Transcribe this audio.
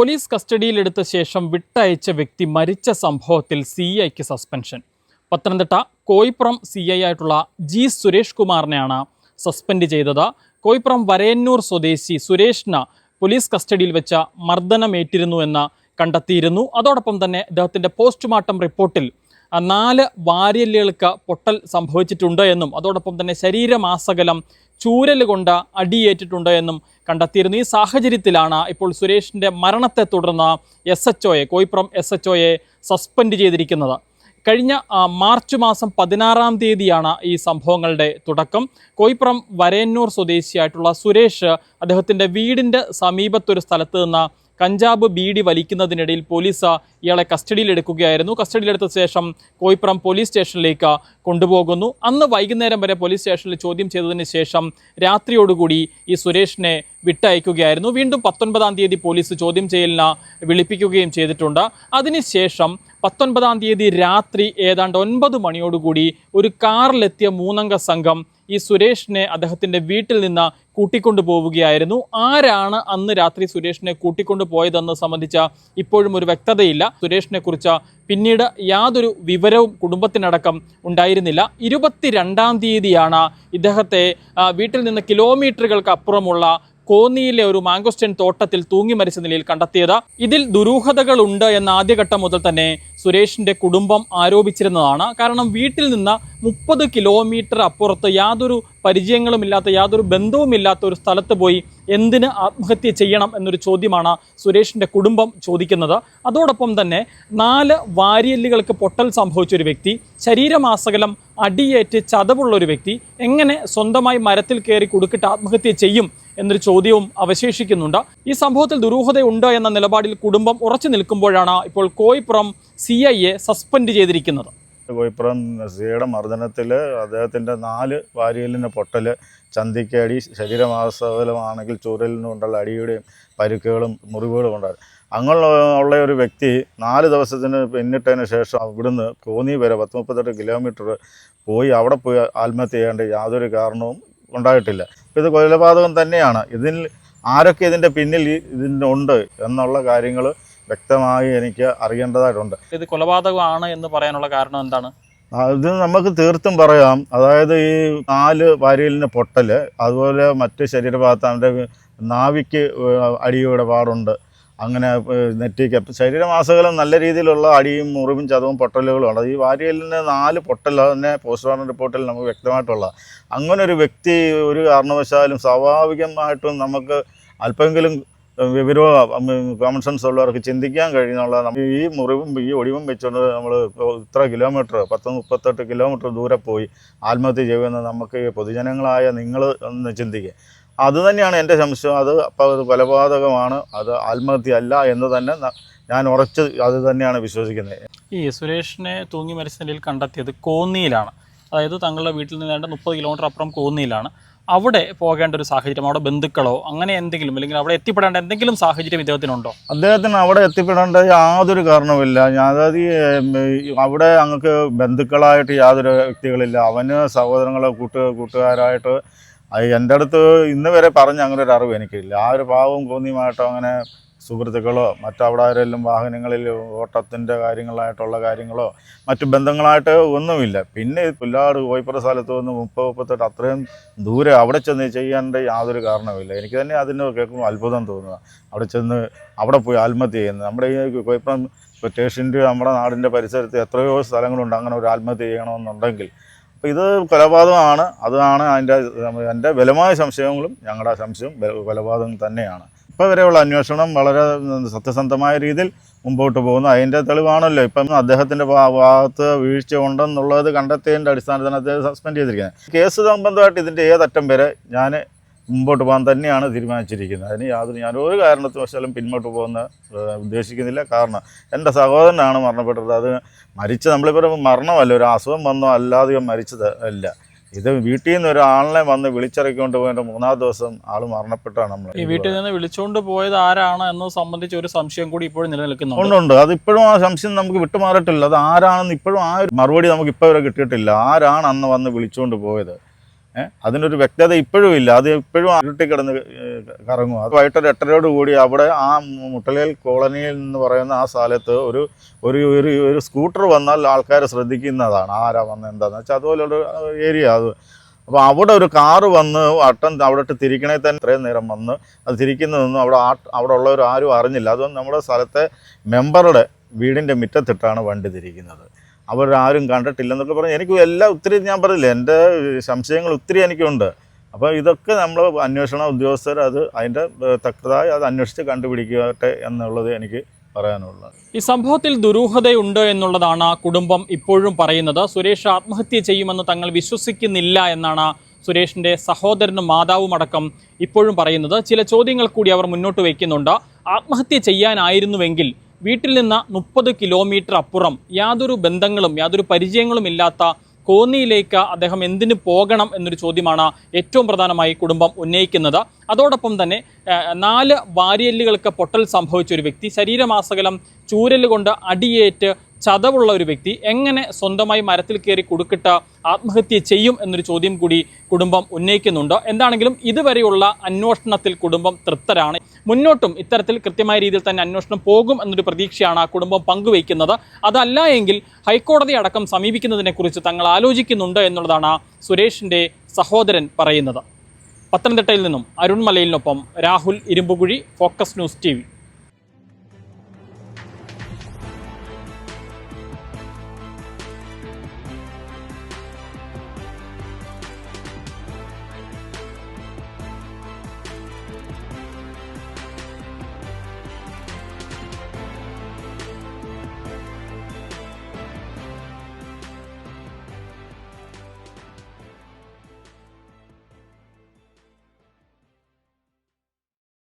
Police കസ്റ്റഡിയിലെടുത്ത ശേഷം വിട്ടയച്ച വ്യക്തി മരിച്ച സംഭവത്തിൽ സി ഐക്ക് suspension Pathanamthitta Koipuram C I ആയിട്ടുള്ള ജി സുരേഷ് കുമാറിനെയാണ് സസ്പെൻഡ് ചെയ്തത്. കോയിപ്പുറം വരയന്നൂർ സ്വദേശി സുരേഷിന് പോലീസ് കസ്റ്റഡിയിൽ വെച്ച മർദ്ദനമേറ്റിരുന്നു എന്ന് കണ്ടെത്തിയിരുന്നു. അതോടൊപ്പം തന്നെ അദ്ദേഹത്തിന്റെ പോസ്റ്റ്മോർട്ടം റിപ്പോർട്ടിൽ നാല് വാര്യല്ലുകൾക്ക് പൊട്ടൽ സംഭവിച്ചിട്ടുണ്ട് എന്നും അതോടൊപ്പം തന്നെ ശരീരമാസകലം ചൂരൽ കൊണ്ട് അടിയേറ്റിട്ടുണ്ട് എന്നും കണ്ടെത്തിയിരുന്നു. ഈ സാഹചര്യത്തിലാണ് ഇപ്പോൾ സുരേഷിന്റെ മരണത്തെ തുടർന്ന് എസ് എച്ച് ഒയെ കോയിപ്പുറം എസ് എച്ച് ഒയെ സസ്പെൻഡ് ചെയ്തിരിക്കുന്നത്. കഴിഞ്ഞ മാർച്ച് മാസം പതിനാറാം തീയതിയാണ് ഈ സംഭവങ്ങളുടെ തുടക്കം. കോയിപ്പുറം വരയന്നൂർ സ്വദേശിയായിട്ടുള്ള സുരേഷ് അദ്ദേഹത്തിന്റെ വീടിന്റെ സമീപത്തൊരു സ്ഥലത്ത് നിന്ന് കഞ്ചാബ് ബീഡി വലിക്കുന്നതിനിടയിൽ പോലീസ് ഇയാളെ കസ്റ്റഡിയിലെടുക്കുകയായിരുന്നു. കസ്റ്റഡിയിലെടുത്ത ശേഷം കോയിപ്പുറം പോലീസ് സ്റ്റേഷനിലേക്ക് കൊണ്ടുപോകുന്നു. അന്ന് വൈകുന്നേരം വരെ പോലീസ് സ്റ്റേഷനിൽ ചോദ്യം ചെയ്തതിന് ശേഷം രാത്രിയോടുകൂടി ഈ സുരേഷിനെ വിട്ടയക്കുകയായിരുന്നു. വീണ്ടും പത്തൊൻപതാം തീയതി പോലീസ് ചോദ്യം ചെയ്യലിന് വിളിപ്പിക്കുകയും ചെയ്തിട്ടുണ്ട്. അതിനുശേഷം പത്തൊൻപതാം തീയതി രാത്രി ഏതാണ്ട് ഒൻപത് മണിയോടുകൂടി ഒരു കാറിലെത്തിയ മൂന്നംഗ സംഘം ഈ സുരേഷിനെ അദ്ദേഹത്തിന്റെ വീട്ടിൽ നിന്ന് കൂട്ടിക്കൊണ്ടു പോവുകയായിരുന്നു ആരാണ് അന്ന് രാത്രി സുരേഷിനെ കൂട്ടിക്കൊണ്ടു പോയതെന്ന് സംബന്ധിച്ച ഇപ്പോഴും ഒരു വ്യക്തതയില്ല. സുരേഷിനെ കുറിച്ച് പിന്നീട് യാതൊരു വിവരവും കുടുംബത്തിനടക്കം ഉണ്ടായിരുന്നില്ല. ഇരുപത്തിരണ്ടാം തീയതിയാണ് ഇദ്ദേഹത്തെ വീട്ടിൽ നിന്ന് കിലോമീറ്ററുകൾക്ക് അപ്പുറമുള്ള കോന്നിയിലെ ഒരു മാംഗോസ്റ്റൻ തോട്ടത്തിൽ തൂങ്ങി മരിച്ച നിലയിൽ കണ്ടെത്തിയത്. ഇതിൽ ദുരൂഹതകളുണ്ട് എന്ന ആദ്യഘട്ടം മുതൽ തന്നെ സുരേഷിന്റെ കുടുംബം ആരോപിച്ചിരുന്നതാണ്. കാരണം വീട്ടിൽ നിന്ന് മുപ്പത് കിലോമീറ്റർ അപ്പുറത്ത് യാതൊരു പരിചയങ്ങളുമില്ലാത്ത യാതൊരു ബന്ധവുമില്ലാത്ത ഒരു സ്ഥലത്ത് പോയി എന്തിന് ആത്മഹത്യ ചെയ്യണം എന്നൊരു ചോദ്യമാണ് സുരേഷിന്റെ കുടുംബം ചോദിക്കുന്നത്. അതോടൊപ്പം തന്നെ നാല് വാരിയല്ലുകൾക്ക് പൊട്ടൽ സംഭവിച്ച ഒരു വ്യക്തി ശരീരമാസകലം അടിയേറ്റ് ചതവുള്ള ഒരു വ്യക്തി എങ്ങനെ സ്വന്തമായി മരത്തിൽ കയറി കൊടുക്കിട്ട് ആത്മഹത്യ ചെയ്യും എന്നൊരു ചോദ്യവും അവശേഷിക്കുന്നുണ്ട്. ഈ സംഭവത്തിൽ ദുരൂഹതയുണ്ട് എന്ന നിലപാടിൽ കുടുംബം ഉറച്ചു നിൽക്കുമ്പോഴാണ് ഇപ്പോൾ കോയിപ്പുറം സി ഐ എ സസ്പെൻഡ് ചെയ്തിരിക്കുന്നത്. കോയിപ്പുറം സിയുടെ മർദ്ദനത്തിൽ അദ്ദേഹത്തിന്റെ നാല് വാരിയലിന് പൊട്ടൽ ചന്തിക്കടി ശരീരമാസകലമാണെങ്കിൽ ചൂരലിനുകൊണ്ടുള്ള അടിയുടെയും പരുക്കുകളും മുറിവുകളും ഉണ്ടായിരുന്നു അങ്ങനെ ഉള്ള ഒരു വ്യക്തി നാല് ദിവസത്തിന് പിന്നിട്ടതിന് ശേഷം അവിടുന്ന് കോന്നി വരെ പത്ത് മുപ്പത്തെട്ട് കിലോമീറ്റർ പോയി അവിടെ പോയി ആത്മഹത്യ ചെയ്യേണ്ട യാതൊരു കാരണവും ഉണ്ടായിട്ടില്ല. ഇത് കൊലപാതകം തന്നെയാണ്. ഇതിൽ ആരൊക്കെ ഇതിന്റെ പിന്നിൽ ഇതിന്റെ ഉണ്ട് എന്നുള്ള കാര്യങ്ങൾ വ്യക്തമായി എനിക്ക് അറിയേണ്ടതായിട്ടുണ്ട്. ഇത് കൊലപാതകമാണ് എന്ന് പറയാനുള്ള കാരണം എന്താണ്? ഇത് നമുക്ക് തീർത്തും പറയാം. അതായത് ഈ നാല് വാരിയലിന് പൊട്ടൽ അതുപോലെ മറ്റ് ശരീരഭാഗത്ത് അവന്റെ നാവിക്ക് അടിയുടെ പാടുണ്ട്. അങ്ങനെ നെറ്റി നെറ്റിക്ക് ശരീരമാസകലം നല്ല രീതിയിലുള്ള അടിയും മുറിവും ചതവും പൊട്ടലുകളും ഉണ്ട് ഈ വാരിയലിന് നാല് പൊട്ടൽ തന്നെ പോസ്റ്റ്മോർട്ടം റിപ്പോർട്ടിൽ നമുക്ക് വ്യക്തമായിട്ടുള്ള അങ്ങനെ ഒരു വ്യക്തി ഒരു കാരണവശാലും സ്വാഭാവികമായിട്ടും നമുക്ക് അല്പമെങ്കിലും വിവരവും കോമൺ സെൻസ് ഉള്ളവർക്ക് ചിന്തിക്കാൻ കഴിയുന്നുള്ള ഈ മുറിവും ഈ ഒടിവും വെച്ചുകൊണ്ട് നമ്മൾ ഇത്ര കിലോമീറ്റർ പത്ത് മുപ്പത്തെട്ട് കിലോമീറ്റർ ദൂരെ പോയി ആത്മഹത്യ ചെയ്യുമെന്ന് നമുക്ക് പൊതുജനങ്ങളായ നിങ്ങൾ ഒന്ന് ചിന്തിക്കുക അത് തന്നെയാണ് എന്റെ സംശയം. അത് അപ്പോൾ അത് കൊലപാതകമാണ്. അത് ആത്മഹത്യ അല്ല എന്ന് തന്നെ ഞാൻ ഉറച്ച് അത് തന്നെയാണ് വിശ്വസിക്കുന്നത്. ഈ സുരേഷിനെ തൂങ്ങി മരിച്ച നിലയിൽ കണ്ടെത്തിയത് കോന്നിയിലാണ്. അതായത് തങ്ങളുടെ വീട്ടിൽ നിന്ന് വേണ്ട മുപ്പത് കിലോമീറ്റർ അപ്പുറം കോന്നിയിലാണ്. അവിടെ പോകേണ്ട ഒരു സാഹചര്യം അവിടെ ബന്ധുക്കളോ അങ്ങനെ എന്തെങ്കിലും അല്ലെങ്കിൽ അവിടെ എത്തിപ്പെടേണ്ട എന്തെങ്കിലും സാഹചര്യം ഇദ്ദേഹത്തിനുണ്ടോ? അദ്ദേഹത്തിന് അവിടെ എത്തിപ്പെടേണ്ട യാതൊരു കാരണവുമില്ല. അതായത് അവിടെ അങ്ങക്ക് ബന്ധുക്കളായിട്ട് യാതൊരു വ്യക്തികളില്ല. അവന് സഹോദരങ്ങളോ കൂട്ട് കൂട്ടുകാരായിട്ട് അത് എന്റെ അടുത്ത് ഇന്ന് വരെ പറഞ്ഞ അങ്ങനെ ഒരു അറിവ് എനിക്കില്ല. ആ ഒരു പാവവും കോന്നിയുമായിട്ടോ അങ്ങനെ സുഹൃത്തുക്കളോ മറ്റവിടെ ആരെല്ലാം വാഹനങ്ങളിൽ ഓട്ടത്തിന്റെ കാര്യങ്ങളായിട്ടുള്ള കാര്യങ്ങളോ മറ്റു ബന്ധങ്ങളായിട്ട് ഒന്നുമില്ല. പിന്നെ പുല്ലാട് കോയിപ്പുറ സ്ഥലത്ത് വന്ന് മുപ്പത് മുപ്പത്തെട്ട് അത്രയും ദൂരെ അവിടെ ചെന്ന് ചെയ്യേണ്ട യാതൊരു കാരണവുമില്ല. എനിക്ക് തന്നെ അതിന് കേൾക്കുമ്പോൾ അത്ഭുതം തോന്നുക. അവിടെ ചെന്ന് അവിടെ പോയി ആത്മഹത്യ ചെയ്യുന്നത്. നമ്മുടെ ഈ കോയിപ്പുറം സ്റ്റേഷന്റെ നമ്മുടെ നാടിന്റെ പരിസരത്ത് എത്രയോ സ്ഥലങ്ങളുണ്ട്. അങ്ങനെ ഒരു ആത്മഹത്യ ചെയ്യണമെന്നുണ്ടെങ്കിൽ അപ്പോൾ ഇത് കൊലപാതകമാണ്. അതാണ് അതിന്റെ എന്റെ ബലമായ സംശയങ്ങളും ഞങ്ങളുടെ സംശയം കൊലപാതകം തന്നെയാണ്. ഇപ്പോൾ വരെയുള്ള അന്വേഷണം വളരെ സത്യസന്ധമായ രീതിയിൽ മുമ്പോട്ട് പോകുന്നു. അതിന്റെ തെളിവാണല്ലോ. ഇപ്പം അദ്ദേഹത്തിന്റെ ഭാഗത്ത് വീഴ്ച ഉണ്ടെന്നുള്ളത് കണ്ടെത്തിയതിന്റെ അടിസ്ഥാനത്തിൽ അദ്ദേഹം സസ്പെൻഡ് ചെയ്തിരിക്കുന്നത്. കേസ് സംബന്ധമായിട്ട് ഇതിന്റെ ഏതറ്റം വരെ ഞാൻ മുമ്പോട്ട് പോകാൻ തന്നെയാണ് തീരുമാനിച്ചിരിക്കുന്നത്. അതിന് യാതൊരു ഞാൻ ഒരു കാരണവശാലും പിന്നോട്ട് പോകുന്ന ഉദ്ദേശിക്കുന്നില്ല. കാരണം എന്റെ സഹോദരനാണ് മരണപ്പെട്ടത്. അത് മരിച്ച നമ്മളിപ്പോൾ മരണമല്ല ഒരു അസുഖം വന്നോ അല്ലാതെയോ മരിച്ചത് അല്ല. ഇത് വീട്ടിൽ നിന്ന് ഒരാളിനെ വന്ന് വിളിച്ചിറക്കിക്കൊണ്ട് പോയിട്ട് മൂന്നാം ദിവസം ആൾ മരണപ്പെട്ടാണ് നമ്മൾ ഈ വീട്ടിൽ നിന്ന് വിളിച്ചുകൊണ്ട് പോയത് ആരാണ് എന്നത് സംബന്ധിച്ച് ഒരു സംശയം കൂടി ഇപ്പോഴും നിലനിൽക്കുന്നുണ്ട്. ഉണ്ട് അത് ഇപ്പോഴും ആ സംശയം നമുക്ക് വിട്ടുമാറിയിട്ടില്ല. അത് ആരാണെന്ന് ഇപ്പോഴും ആ ഒരു മറുപടി നമുക്ക് ഇപ്പോൾ വരെ കിട്ടിയിട്ടില്ല. ആരാണ് അന്ന് വന്ന് വിളിച്ചുകൊണ്ട് പോയത്? അതിനൊരു വ്യക്തത ഇപ്പോഴും ഇല്ല. അത് ഇപ്പോഴും ഇരുട്ടി കിടന്ന് കറങ്ങും. അത് വൈകിട്ടൊരു എട്ടരയോട് കൂടി അവിടെ ആ മുട്ടലേൽ കോളനിയിൽ എന്ന് പറയുന്ന ആ സ്ഥലത്ത് ഒരു ഒരു ഒരു സ്കൂട്ടർ വന്നാൽ ആൾക്കാർ ശ്രദ്ധിക്കുന്നതാണ്. ആരാ വന്ന എന്താന്ന് വെച്ചാൽ അതുപോലൊരു ഏരിയ അത്. അപ്പോൾ അവിടെ ഒരു കാറ് വന്ന് അട്ടം അവിടെ തിരിക്കണേ തന്നെ ഇത്രയും നേരം വന്ന് അത് തിരിക്കുന്നതൊന്നും അവിടെ ആ അവിടെ ഉള്ളവർ ആരും അറിഞ്ഞില്ല. അതുകൊണ്ട് നമ്മുടെ സ്ഥലത്തെ മെമ്പറുടെ വീടിന്റെ മുറ്റത്തിട്ടാണ് വണ്ടി തിരിക്കുന്നത്. അവരാരും കണ്ടിട്ടില്ലെന്നൊക്കെ പറഞ്ഞ് എനിക്ക് എല്ലാം ഒത്തിരി ഞാൻ പറയില്ല എന്റെ സംശയങ്ങൾ ഒത്തിരി എനിക്കുണ്ട്. അപ്പോൾ ഇതൊക്കെ നമ്മൾ അന്വേഷണ ഉദ്യോഗസ്ഥർ അത് അതിന്റെ തക്കതായി അത് അന്വേഷിച്ച് കണ്ടുപിടിക്കട്ടെ എന്നുള്ളത് എനിക്ക് പറയാനുള്ളത്. ഈ സംഭവത്തിൽ ദുരൂഹതയുണ്ട് എന്നുള്ളതാണ് കുടുംബം ഇപ്പോഴും പറയുന്നത്. സുരേഷ് ആത്മഹത്യ ചെയ്യുമെന്ന് തങ്ങൾ വിശ്വസിക്കുന്നില്ല എന്നാണ് സുരേഷിന്റെ സഹോദരനും മാതാവും അടക്കം ഇപ്പോഴും പറയുന്നത്. ചില ചോദ്യങ്ങൾ കൂടി അവർ മുന്നോട്ട് വയ്ക്കുന്നുണ്ട്. ആത്മഹത്യ ചെയ്യാനായിരുന്നുവെങ്കിൽ വീട്ടിൽ നിന്ന് മുപ്പത് കിലോമീറ്റർ അപ്പുറം യാതൊരു ബന്ധങ്ങളും യാതൊരു പരിചയങ്ങളും ഇല്ലാത്ത കോന്നിയിലേക്ക് അദ്ദേഹം എന്തിനു പോകണം എന്നൊരു ചോദ്യമാണ് ഏറ്റവും പ്രധാനമായി കുടുംബം ഉന്നയിക്കുന്നത്. അതോടൊപ്പം തന്നെ നാല് വാരിയല്ലുകൾക്ക് പൊട്ടൽ സംഭവിച്ച ഒരു വ്യക്തി ശരീരമാസകലം ചൂരൽ കൊണ്ട് അടിയേറ്റ് ചതവുള്ള ഒരു വ്യക്തി എങ്ങനെ സ്വന്തമായി മരത്തിൽ കയറി കുടുക്കിട്ട ആത്മഹത്യ ചെയ്യും എന്നൊരു ചോദ്യം കൂടി കുടുംബം ഉന്നയിക്കുന്നുണ്ട്. എന്താണെങ്കിലും ഇതുവരെയുള്ള അന്വേഷണത്തിൽ കുടുംബം തൃപ്തരാണ്. മുന്നോട്ടും ഇത്തരത്തിൽ കൃത്യമായ രീതിയിൽ തന്നെ അന്വേഷണം പോകും എന്നൊരു പ്രതീക്ഷയാണ് ആ കുടുംബം പങ്കുവയ്ക്കുന്നത്. അതല്ല എങ്കിൽ ഹൈക്കോടതി അടക്കം സമീപിക്കുന്നതിനെക്കുറിച്ച് തങ്ങൾ ആലോചിക്കുന്നുണ്ട് എന്നുള്ളതാണ് സുരേഷിന്റെ സഹോദരൻ പറയുന്നത്. പത്തനംതിട്ടയിൽ നിന്നും അരുൺമലയിലിനൊപ്പം Rahul Irumbukuzhi focus news T